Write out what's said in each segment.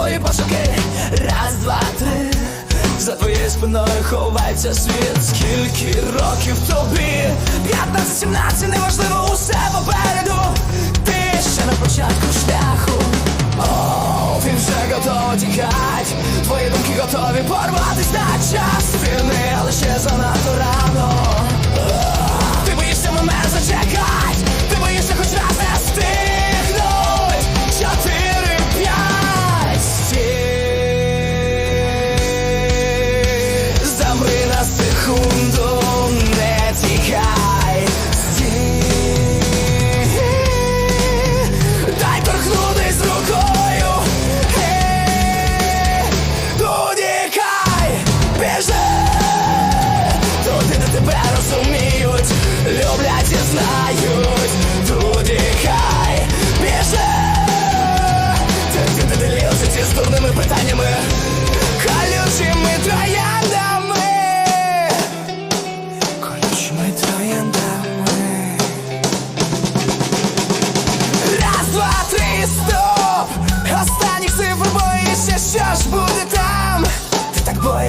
Твої пошуки, раз, два, три, за твоєю спиною ховається світ. Скільки років тобі? 15, 17, неважливо, усе попереду. Ти ще на початку шляху. О, він вже готовий тікать. Твої думки готові порватись на час. Ти не лише занадто рано.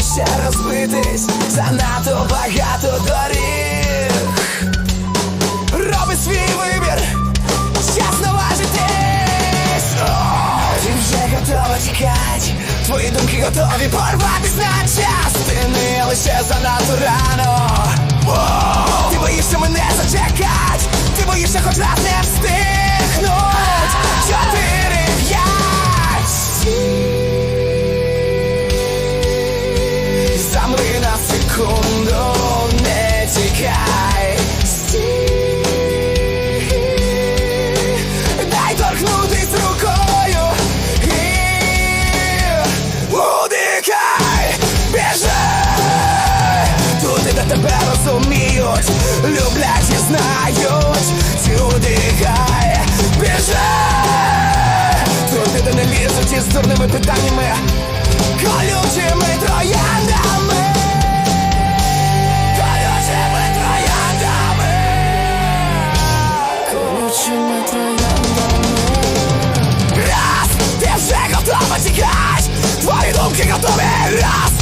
Боїшся розбитись, занадто багато доріг. Роби свій вибір, час наважитись. О, Ти вже готова тікать, твої думки готові порватись на частини, лише занадто рано. Ти боїшся мене зачекать, ти боїшся хоч раз не встигнуть. Дурними питаннями Колючими трояндами. Колючими трояндами. Колючими трояндами. Раз, ти вже готова тікать Твої думки готові! Раз,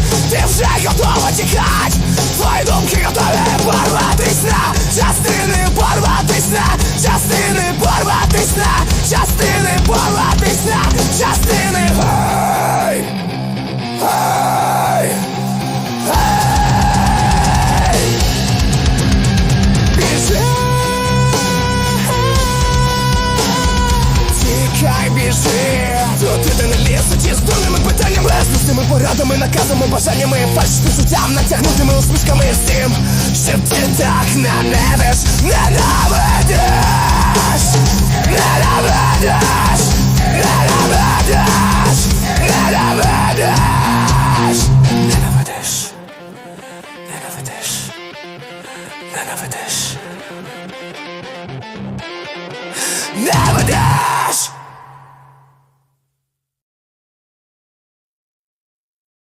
Силами, наказами, бажаннями. Фальшити життям натягнутими усмішками. Всім, щоб ти так ненавидиш Ненавидиш, ненавидиш, ненавидиш, ненавидиш. Ненавидиш, ненавидиш, ненавидиш. Ненавидиш.